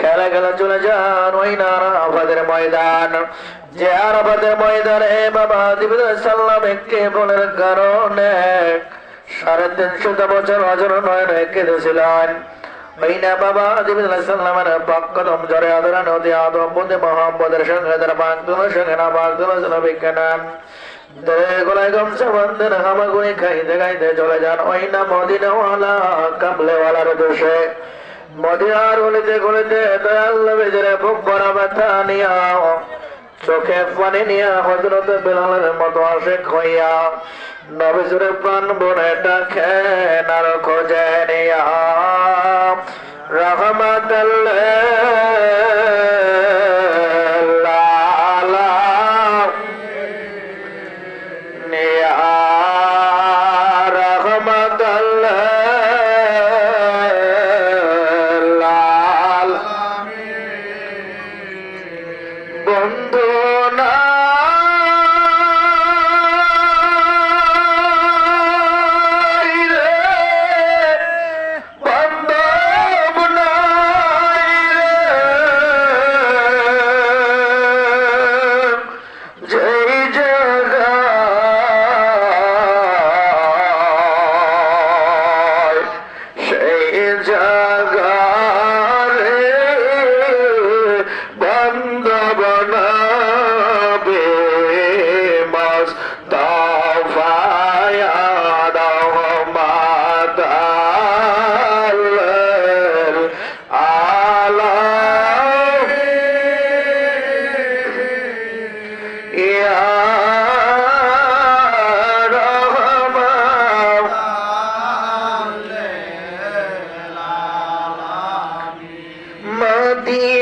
খেলা খেলা চলে যান ওই না ময়দান। যে আরাফাতের ময়দানে বাবা দিবিদ সাল্লাম একটি বলের কারণে সাড়ে তিনশত বছর অজর নয় কেঁদেছিলেন। হামাগুড়ি খাইতে খাইতে চলে যান। ওই না দোষে মদিনার গলিতে গলিতে দয়াল বুক ভরা ব্যথা নিয়া, চোখে পানি নিয়া হজরত বেলালের মতো আসে খইয়া নবীজুরে প্রাণ বনে ডাকে নার খোঁজে নিয়া রহমতুল্লাহ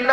ಇಲ್ಲ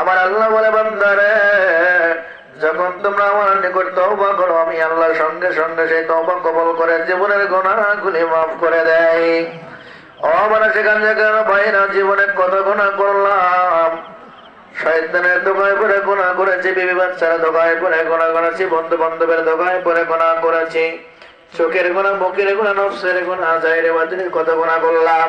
আমার আল্লাহ বলে, বান্দারে, যখন তোমরা আমার নিকট তওবা করো, আমি আল্লাহ সঙ্গে সঙ্গে সেই তওবা কবল করে জীবনের গুনাহগুলি মাফ করে দেয় ও মানে সেখান যেখানে ভাইরা জীবনে কত গুণা করলাম। গোনা করেছি গোনা বন্ধু বান্ধবের গোনা করেছি চোখের গোনা মুখের গোনা নফসের গোনা জাহিরে কত গোনা করলাম।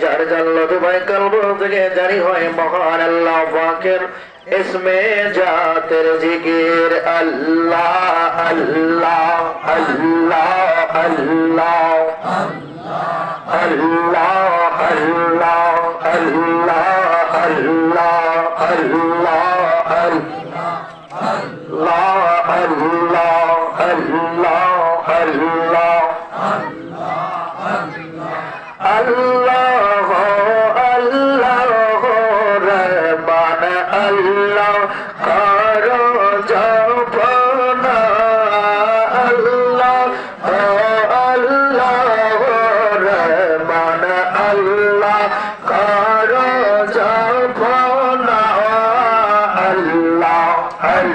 যার জাল্লাত ভাই কলব থেকে জারি হয় মহান আল্লাহ পাকের ইসমে জাতের জিকির, আল্লাহ আল্লাহ আল্লাহ আল্লাহ আল্লাহ আল্লাহ।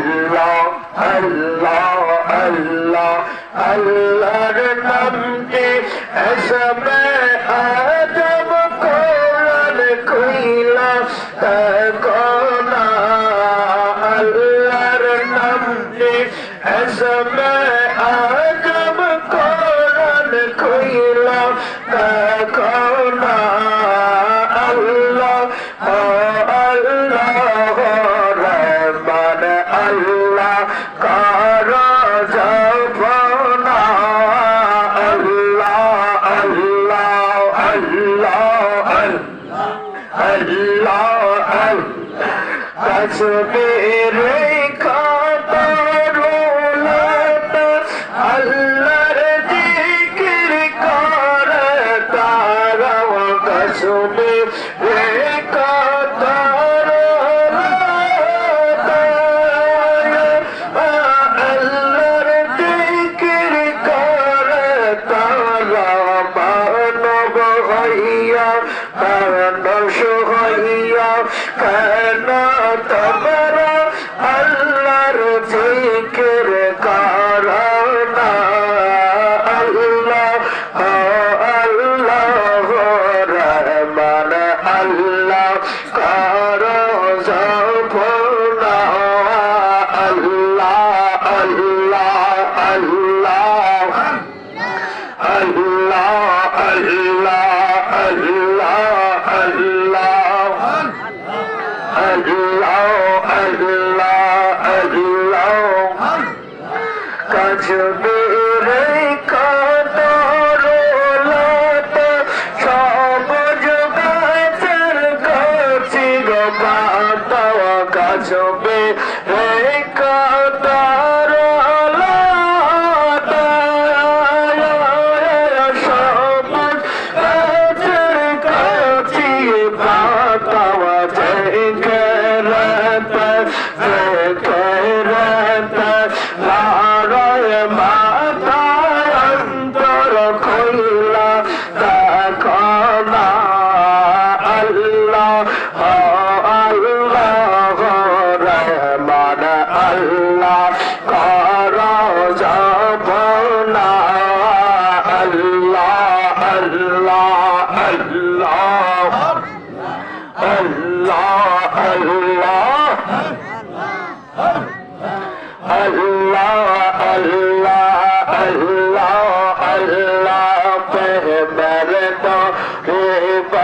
আল্লাহ আল্লাহ আল্লাহ আল্লাহর নামটি এসমে চোখে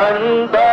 banda